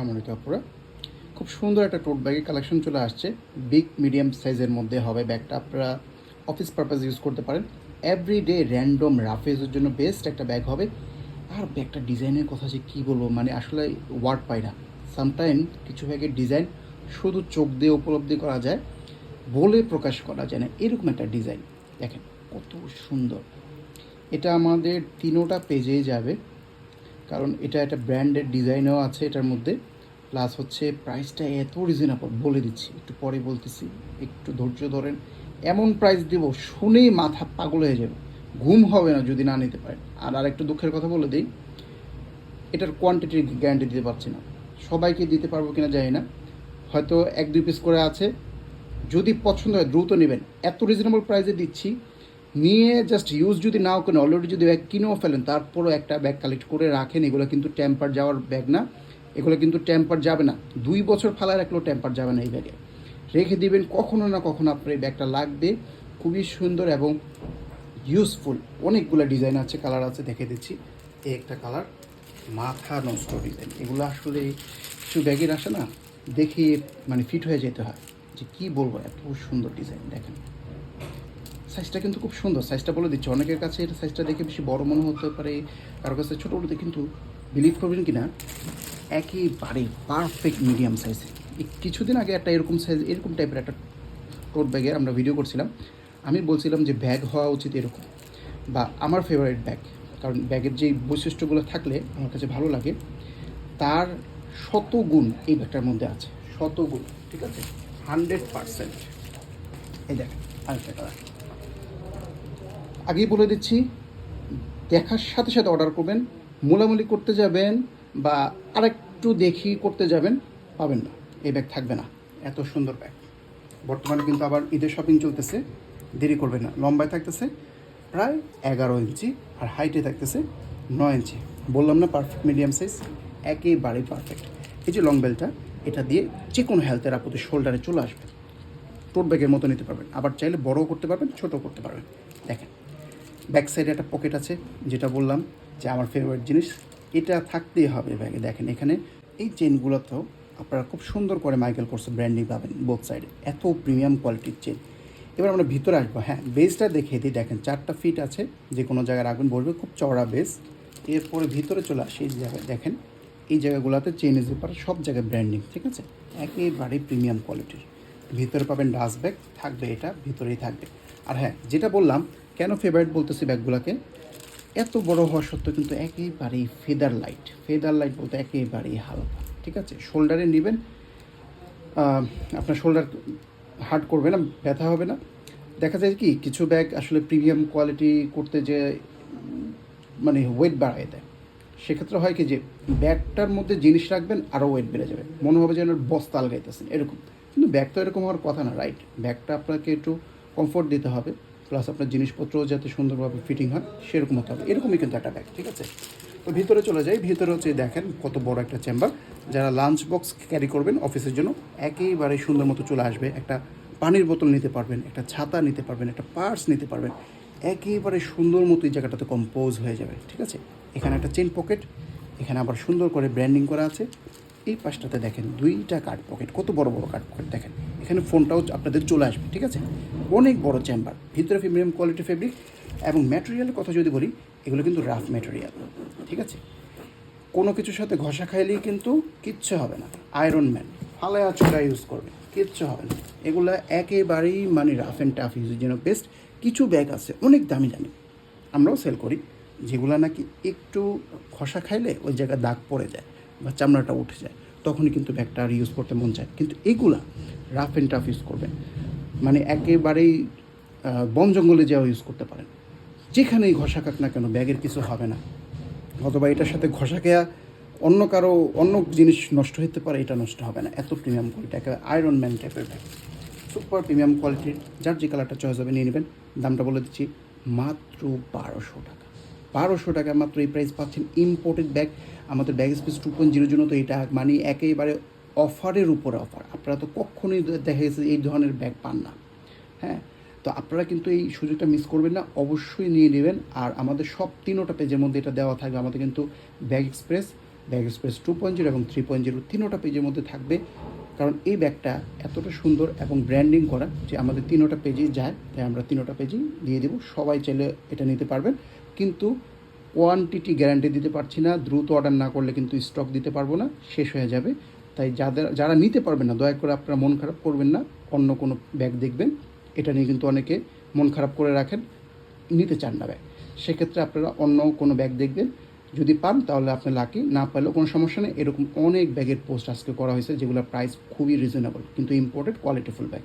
আলাইকুম আপুরা খুব সুন্দর একটা টোট ব্যাগের কালেকশন চলে আসছে। বিগ মিডিয়াম সাইজের মধ্যে হবে ব্যাগটা। আপনারা অফিস পারপাস ইউজ করতে পারেন। এভরি ডে র্যান্ডম রাফেজের জন্য বেস্ট একটা ব্যাগ হবে। আর ব্যাগটা ডিজাইনের কথা যে কী বলব? মানে আসলে ওয়ার্ড পাই না। সামটাইম কিছু ব্যাগের ডিজাইন শুধু চোখ দিয়ে উপলব্ধি করা যায় বলে প্রকাশ করা যায় না। এরকম একটা ডিজাইন দেখেন কত সুন্দর। এটা আমাদের তিনোটা পেজেই যাবে। কারণ এটা একটা ব্র্যান্ডের ডিজাইনও আছে এটার মধ্যে। প্লাস হচ্ছে প্রাইসটা এত রিজনেবল বলে দিচ্ছি, একটু পরে বলতেছি, একটু ধৈর্য ধরেন। এমন প্রাইস দেবো, শুনেই মাথা পাগল হয়ে যাবে। ঘুম হবে না যদি না নিতে পারেন। আর আরেকটু দুঃখের কথা বলে দিই, এটার কোয়ান্টিটির গ্যারান্টি দিতে পারছি না। সবাইকে দিতে পারব কিনা জানি না। হয়তো এক দুই পিস করে আছে। যদি পছন্দ হয় দ্রুত নেবেন। এত রিজনেবল প্রাইসে দিচ্ছি নিয়ে জাস্ট ইউজ যদি নাও করেন অলরেডি যদি ব্যাগ কিনেও ফেলেন, তারপরও একটা ব্যাগ কালেক্ট করে রাখেন, এগুলো কিন্তু ট্যাম্পার যাওয়ার ব্যাগ না। এগুলো কিন্তু ট্যাম্পার যাবে না। দুই বছর ফালা রাখলেও ট্যাম্পার যাবে না এই ব্যাগে রেখে দিবেন কখনো না কখনো আপনার এই ব্যাগটা লাগবে। খুবই সুন্দর এবং ইউজফুল অনেকগুলো ডিজাইন আছে কালার আছে, দেখে দিচ্ছি। এই একটা কালার মাথা নষ্ট ডিজাইন এগুলো আসলে কিছু ব্যাগের আসে না, দেখে মানে ফিট হয়ে যেতে হয়। যে কি বলব, এত সুন্দর ডিজাইন দেখেন। সাইজটা কিন্তু খুব সুন্দর। সাইজটা বলে দিচ্ছে। অনেকের কাছে এটা সাইজটা দেখে বেশি বড় মনে হতে পারে। কারোর কাছে ছোটো বলতে কিন্তু বিলিভ করবেন কি না একেবারে পারফেক্ট মিডিয়াম সাইজ কিছুদিন আগে একটা এরকম সাইজ এরকম টাইপের একটা টোট ব্যাগের আমরা ভিডিও করছিলাম। আমি বলছিলাম যে ব্যাগ হওয়া উচিত এরকম বা আমার ফেভারিট ব্যাগ কারণ ব্যাগের যেই বৈশিষ্ট্যগুলো থাকলে আমার কাছে ভালো লাগে, তার শত গুণ এই ব্যাগটার মধ্যে আছে। শত গুণ ঠিক আছে? হান্ড্রেড পারসেন্ট এই দেখেন, আরেকটা কালার আগেই বলে দিচ্ছি, দেখার সাথে সাথে অর্ডার করবেন, মোলামুলি করতে যাবেন বা আরেকটু দেখি করতে যাবেন, পাবেন না। এই ব্যাগ থাকবে না। এত সুন্দর ব্যাগ বর্তমানে কিন্তু আবার ঈদের শপিং চলতেছে, দেরি করবে না। লম্বায় থাকতেছে, প্রায় এগারো ইঞ্চি আর হাইটে থাকতেছে নয় ইঞ্চি। বললাম না পারফেক্ট মিডিয়াম সাইজ একেবারেই পারফেক্ট এই যে লং বেলটা এটা দিয়ে যে কোনো হেলথের আপত্তি শোল্ডারে চলে আসবে। টোট ব্যাগের মতো নিতে পারবেন। আবার চাইলে বড়ও করতে পারবেন, ছোটও করতে পারবেন। দেখেন। ব্যাক সাইডে একটা পকেট আছে, যেটা বললাম যে আমার ফেভারিট জিনিস, এটা থাকতেই হবে ব্যাগে। দেখেন এখানে এই চেনগুলোতেও আপনারা খুব সুন্দর করে মাইকেল কোর্স ব্র্যান্ডিং পাবেন বোথ সাইডে এত প্রিমিয়াম কোয়ালিটির চেন এবার আমরা ভিতরে আসব। হ্যাঁ বেসটা দেখিয়ে দিই। দেখেন চারটা ফিট আছে, যে কোনো জায়গায় রাখবেন, বলবে খুব চওড়া বেস এরপরে ভিতরে চলে আসে, এই জায়গায় দেখেন, এই জায়গাগুলোতে চেন জিপার সব জায়গায় ব্র্যান্ডিং ঠিক আছে? একেবারে প্রিমিয়াম কোয়ালিটির ভিতরে পাবেন ডাস্ট ব্যাগ থাকবে এটা, ভিতরেই থাকবে। আর হ্যাঁ যেটা বললাম কেন ফেভারিট বলতেছি ব্যাগগুলোকে? এত বড় হওয়া সত্ত্বেও কিন্তু একেবারেই ফেদার লাইট ফেদার লাইট বলতে একেবারেই হালকা, ঠিক আছে? শোল্ডারে নেবেন আপনার শোল্ডার হার্ড করবে না, ব্যথা হবে না। দেখা যায় কি, কিছু ব্যাগ আসলে প্রিমিয়াম কোয়ালিটি করতে যে মানে ওয়েট বাড়ায় দেয়। সেক্ষেত্রে হয় কি যে, ব্যাগটার মধ্যে জিনিস রাখবেন আরও ওয়েট বেড়ে যাবে। মনে হবে যেন বস্তা আলগাইতেছেন, এরকম। কিন্তু ব্যাগ তো এরকম হওয়ার কথা না রাইট ব্যাগটা আপনাকে একটু কমফোর্ট দিতে হবে। প্লাস আপনার জিনিসপত্রও যাতে সুন্দরভাবে ফিটিং হয় সেরকম হতে হবে এরকমই কিন্তু একটা ব্যাগ ঠিক আছে? তো ভিতরে চলে যাই। ভিতরে হচ্ছে দেখেন কত বড় একটা চেম্বার যারা লাঞ্চ বক্স ক্যারি করবেন অফিসের জন্য, একেবারে সুন্দর মতো চলে আসবে। একটা পানির বোতল নিতে পারবেন, একটা ছাতা নিতে পারবেন, একটা পার্স নিতে পারবেন। একেবারে সুন্দর মতো এই জায়গাটাতে কম্পোজ হয়ে যাবে, ঠিক আছে? এখানে একটা চেন পকেট এখানে আবার সুন্দর করে ব্র্যান্ডিং করা আছে। এই পাশটাতে দেখেন দুইটা কার্ড পকেট কত বড় বড় কার্ড পকেট দেখেন। এখানে ফোনটাও আপনাদের চলে আসবে, ঠিক আছে? অনেক বড় চেম্বার ভিতরে প্রিমিয়াম কোয়ালিটি ফেব্রিক এবং ম্যাটেরিয়ালের কথা যদি বলি, এগুলো কিন্তু রাফ ম্যাটেরিয়াল ঠিক আছে? কোনো কিছুর সাথে ঘষা খাইলেই কিন্তু কিচ্ছু হবে না। আয়রন ম্যান ফালায়া চোরা ইউজ করবে, কিচ্ছু হবে না। এগুলো একেবারেই মানে রাফ অ্যান্ড টাফ ইউজের জন্য বেস্ট কিছু ব্যাগ আছে, অনেক দামি দামি আমরাও সেল করি। যেগুলো নাকি একটু ঘষা খাইলে ওই জায়গায় দাগ পড়ে যায় বা চামড়াটা উঠে যায়। তখনই কিন্তু ব্যাগটা আর ইউজ করতে মন চায়। কিন্তু এগুলা রাফ অ্যান্ড টাফ ইউজ করবেন। মানে একেবারেই বন জঙ্গলে যাওয়া ইউজ করতে পারেন। যেখানেই ঘষা খাক না কেন ব্যাগের কিছু হবে না। অথবা এটার সাথে ঘষা খেয়া অন্য কারও, অন্য জিনিস নষ্ট হতে পারে, এটা নষ্ট হবে না। এত প্রিমিয়াম কোয়ালিটি একেবারে আয়রন ম্যান টাইপের ব্যাগ সুপার প্রিমিয়াম কোয়ালিটির যার যে কালারটা চয়েস হবে নিয়ে নেবেন। দামটা বলে দিচ্ছি, মাত্র বারোশো টাকা। বারোশো টাকা মাত্র এই প্রাইস পাচ্ছেন ইম্পোর্টেড ব্যাগ আমাদের ব্যাগ স্পেস টু পয়েন্ট জিরোর জন্য তো এটা মানে একেবারে অফারের উপরে অফার। আপনারা তো কখনোই দেখা গেছে এই ধরনের ব্যাগ পান না। হ্যাঁ? তো আপনারা কিন্তু এই সুযোগটা মিস করবেন না, অবশ্যই নিয়ে নেবেন। আর আমাদের সব তিনোটা পেজের মধ্যে এটা দেওয়া থাকবে। আমাদের কিন্তু bag express bag express two point zero এবং থ্রি পয়েন্ট জিরো তিনোটা পেজের মধ্যে থাকবে। কারণ এই ব্যাগটা এতটা সুন্দর এবং ব্র্যান্ডিং করা যে আমাদের তিনোটা পেজেই যায়, তাই আমরা তিনোটা পেজেই দিয়ে দেবো। সবাই চাইলে এটা নিতে পারবেন। কিন্তু কোয়ান্টিটি গ্যারান্টি দিতে পারছি না, দ্রুত অর্ডার না করলে কিন্তু স্টক দিতে পারব না, শেষ হয়ে যাবে। তাই যাদের, যারা নিতে পারবেন না, দয়া করে আপনারা মন খারাপ করবেন না, অন্য কোনো ব্যাগ দেখবেন, এটা নিয়ে কিন্তু অনেকে মন খারাপ করে রাখেন, নিতে চান না ব্যাগ সেক্ষেত্রে আপনারা অন্য কোনো ব্যাগ দেখবেন, যদি পান তাহলে আপনি লাকি না পেলেও কোনো সমস্যা নেই, এরকম অনেক ব্যাগের পোস্ট আজকে করা হয়েছে, যেগুলোর প্রাইস খুবই রিজনেবল কিন্তু ইম্পোর্টেড কোয়ালিটিফুল ব্যাগ